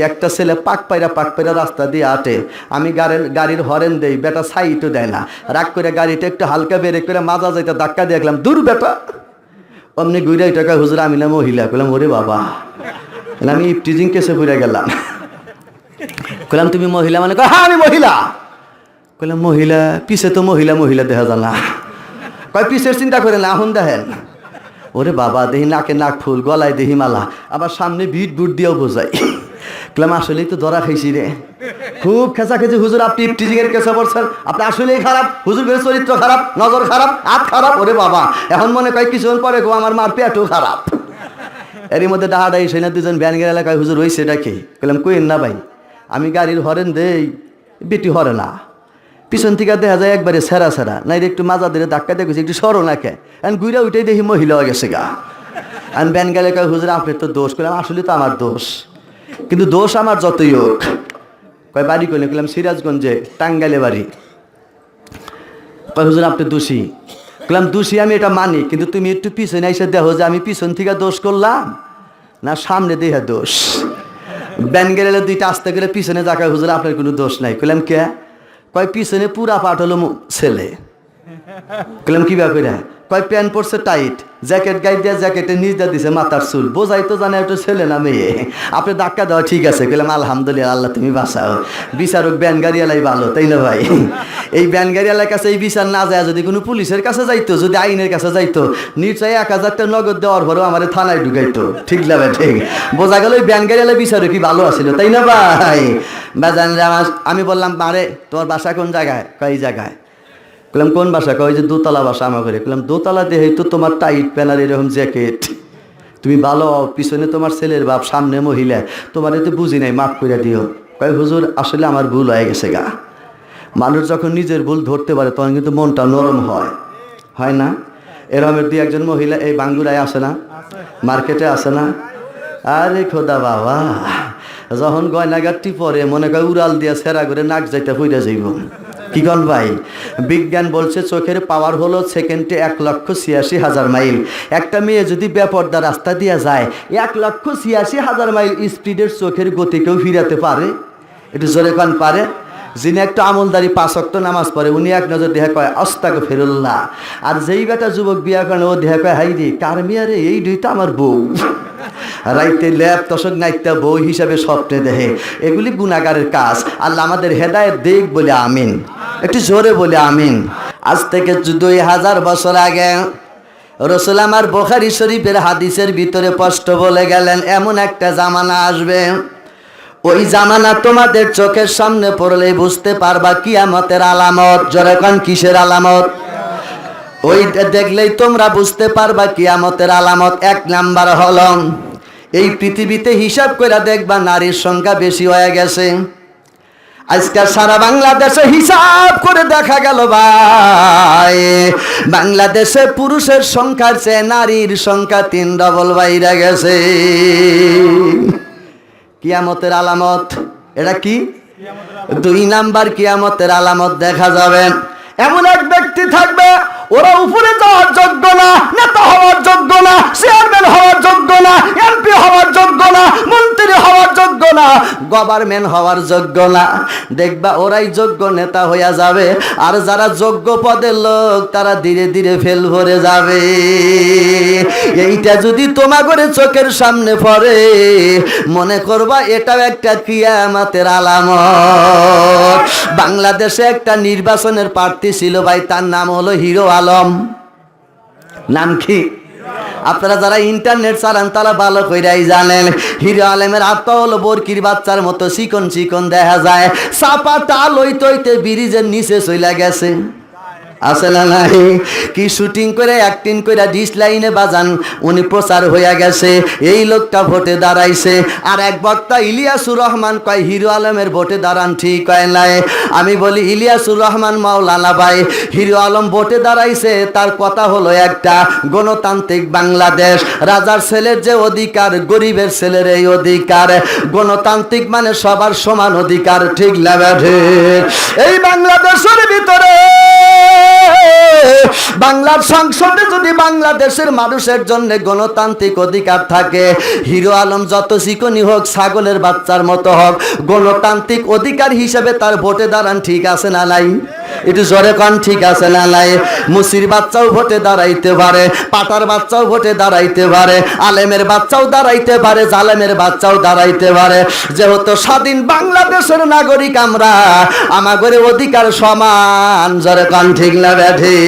একটা ছেলে পাক পাইরা পাক পাইরা রাস্তা দিয়ে আটে। আমি গাড়ির গাড়ির হরেন দেই, বেটা সাইটও দেয় না। রাগ করে গাড়িটা একটু হালকা বেড়ে করে মাজা যাইতে ধাক্কা দিয়ে গেলাম দূর বেটা। অমনি গুইরাই টাকা হুজুর, আমি না মহিলা। কইলাম, ওরে বাবা। আমি ইফটিজিং কেসে ঘুরে গেলাম। কইলাম, তুমি মহিলা? মানে হ্যাঁ আমি মহিলা। কইলাম, মহিলা? পিছে তো মহিলা মহিলা দেখা যায় না। কয় পিসের চিন্তা করে না, আহুন দেখেন। ওরে বাবা, দেহি নাকে নাক ফুল, গলায় দেহি মালা। আবার সামনে বিট বুট দিয়েও বোঝাই কইলাম, আসলেই তো ধরা খাইছি রে। খুব খেঁচা খেঁচি হুজুর, আপনি এর কেসে পড়ছেন। আপনি আসলেই খারাপ। হুজুর বের চরিত্র খারাপ, নজর খারাপ, হাত খারাপ, ওরে বাবা। এখন মনে কয় কিছুক্ষণ পরে গো আমার মার পেটও খারাপ। এরই মধ্যে ডাহাডাই সেনা দুজন ব্যানগের এলাকায় হুজুর হয়েছে এটা কি বললাম কইন না ভাই, আমি গাড়ির হরেন দেই, বেটি হরে না। পিছন থেকে দেখা যায় একবারে সেরা সেরা। নাই একটু মাজা দিলে ধাক্কা দেখেছি একটু সরো না কে এখন গুইরা উঠেই দেখি মহিলা গেছে গা। আমি ব্যান গেলে হুজুর, আপনার তো দোষ। করলাম আসলে তো আমার দোষ। কিন্তু দোষ আমার যতই হোক। কয় বাড়ি করলে গেলাম সিরাজগঞ্জে, টাঙ্গাইলে বাড়ি। কয়, হুজুর, আপনি দোষী। বললাম দোষী, আমি এটা মানি, কিন্তু তুমি একটু পিছনে এসে দেখো যে আমি পিছন থেকে দোষ করলাম, না সামনে দেহে দোষ। ব্যান গেলে দুইটা আসতে গেলে পিছনে যাকে, হুজুর, আপনার কোনো দোষ নাই। কইলাম, কে? কয়, পিছনে পুরা পাঠ হলো ছেলে। কইলাম কি ব্যাপারে কয়, প্যান্ট পরছে টাইট, জ্যাকেট গাই দিয়ে জ্যাকেটে নিজ দিছে মাথার চুল। বোঝাই তো জানে একটু ছেলে না মেয়ে। আপনি ধাক্কা দেওয়া ঠিক আছে, কইলাম, আলহামদুলিল্লাহ, আল্লাহ তুমি বাঁচাও। বিচারক ব্যান গাড়িয়ালাই ভালো, তাই না ভাই? এই ব্যান গাড়িয়ালার কাছে এই বিচার না যায়, যদি কোনো পুলিশের কাছে যাইতো, যদি আইনের কাছে যাইতো, নিশ্চয়ই এক হাজার টাকা নগদ দেওয়ার পরেও আমার থানায় ঢুকাইতো। ঠিক লাগে ঠিক? বোঝা গেল ওই ব্যান গাড়িয়ালা বিচারক কি ভালো আছিল, তাই না ভাই? বেজান আমি বললাম, মারে তোমার বাসা কোন জায়গায়? কয় জায়গায়। বললাম কোন বাসা কয় যে দোতলা বাসা আমার ঘরে। বললাম দোতলা দেহে তো তোমার টাইট প্যানার এরকম জ্যাকেট। তুমি ভালো, পিছনে তোমার ছেলের বাপ, সামনে মহিলা। তোমার এতে বুঝি নাই, মাফ করে দিও। কয়, হুজুর, আসলে আমার ভুল হয়ে গেছে গা। মানুষ যখন নিজের ভুল ধরতে পারে, তখন কিন্তু মনটা নরম হয়। হয় না? এরকমের দুই একজন মহিলা, এই বাঙ্গুরায় আসে না? মার্কেটে আসে না? আরে খোদা বাবা, যখন গয়নাগারটি পরে, মনে করে উড়াল দিয়া সেরা করে নাক যাইতে ফুইরা যাইব। কি কন ভাই? বিজ্ঞান বলছে চোখের পাওয়ার হলো সেকেন্ডে এক লক্ষ ছিয়াশি হাজার মাইল একটা মেয়ে যদি বেপর্দা রাস্তা দিয়ে যায়, এক লক্ষ ছিয়াশি হাজার মাইল স্পিডের চোখের গতিকেও ফিরাতে পারে? একটু জোরে কন পারে। যিনি একটা আমলদারি পাঁচক্ত নামাজ পড়ে, উনি এক নজর দেহা কয় অস্তাক ফেরুল্লাহ আর যেই বেটা যুবক বিয়া করেন, ও দেহা কয়, হাই রে, কার মিয়া রে এই দুইটা আমার বউ। রাইতে ল্যাব তশক নাইতা বউ হিসাবে স্বপ্নে দেহে। এগুলি গুণাগারের কাজ। আল্লাহ আমাদের হেদায়েত দেখ বলে আমিন। একটু জোরে বলে, আমিন। আজ থেকে দুই হাজার বছর আগে রসুল আমার বোখারি শরীফের হাদিসের ভিতরে স্পষ্ট বলে গেলেন, এমন একটা জামানা আসবে। ওই জামানা তোমাদের চোখের সামনে পড়লেই বুঝতে পারবা কিয়ামতের আলামত। যখন কিসের আলামত? ওই দেখলেই তোমরা বুঝতে পারবা কিয়ামতের আলামত এক নাম্বার হল। এই পৃথিবীতে হিসাব করে দেখবা নারীর সংখ্যা বেশি হয়ে গেছে। আজকাল সারা বাংলাদেশে হিসাব করে দেখা গেল ভাই। বাংলাদেশে পুরুষের সংখ্যার চেয়ে নারীর সংখ্যা তিন ডবল বাইরে গেছে। কিয়ামতের আলামত, এটা কি? দুই নাম্বার কিয়ামতের আলামত দেখা যাবে। এমন এক ব্যক্তি থাকবে, ওরা উপরে যাওয়ার যোগ্য না, নেতা হওয়ার যোগ্য না চেয়ারম্যান হওয়ার যোগ্য না এমপি হওয়ার যোগ্য না মন্ত্রী হওয়ার যোগ্য না গভর্নমেন্ট হওয়ার যোগ্য না। দেখবা ওরাই যোগ্য নেতা হইয়া যাবে, আর যারা যোগ্য পদের লোক, তারা ধীরে ধীরে ফেল ভরে যাবে। এইটা যদি তোমাগরে চোখের সামনে পড়ে, মনে করবা এটাও একটা কিয়ামাতের আলামত। বাংলাদেশে একটা নির্বাচনের প্রার্থী ছিল ভাই, তার নাম হলো হিরো আলম। নাম কি? আপনারা যারা ইন্টারনেট চালান তারা ভালো কইরাই জানেন। হিরো আলমের আত্মা হলো বরকির বাচ্চার মতো চিকন চিকন দেখা যায়। চাপা তাল হইতে ব্রিজের নিচে চইলা গেছে। আছে না নাই? কি শুটিং করে অ্যাক্টিং করে ডিস লাইনে বাজান, উনি প্রচার হইয়া গেছে। এই লোকটা ভোটে দাঁড়াইছে। আর এক বক্তা ইলিয়াসুর রহমান কয়, হিরো আলমের ভোটে দাঁড়ান, ঠিক হয় নাই। আমি বলি, ইলিয়াসুর রহমান মাওলানা ভাই, হিরো আলম ভোটে দাঁড়াইছে, তার কথা হলো একটা, গণতান্ত্রিক বাংলাদেশ। রাজার ছেলের যে অধিকার, গরিবের ছেলের এই অধিকার। গণতান্ত্রিক মানে সবার সমান অধিকার, ঠিক লাগে এই বাংলাদেশের ভিতরে, বাংলার সংসদে যদি বাংলাদেশের মানুষের জন্য গণতান্ত্রিক অধিকার থাকে, হিরো আলম যত চিকনি হোক, ছাগলের বাচ্চার মতো হোক, গণতান্ত্রিক অধিকার হিসেবে তার ভোটে দাঁড়ান, ঠিক আছে না নাই? একটু জোরে কন, ঠিক আছে না নাই? মুসির বাচ্চাও ভোটে দাঁড়াইতে পারে, পাটার বাচ্চাও ভোটে দাঁড়াইতে পারে, আলেমের বাচ্চাও দাঁড়াইতে পারে, জালেমের বাচ্চাও দাঁড়াইতে পারে। যেহেতু স্বাধীন বাংলাদেশের নাগরিক আমরা, আমাগরে অধিকার সমান, জোরে কন, ঠিক না ব্যাঠি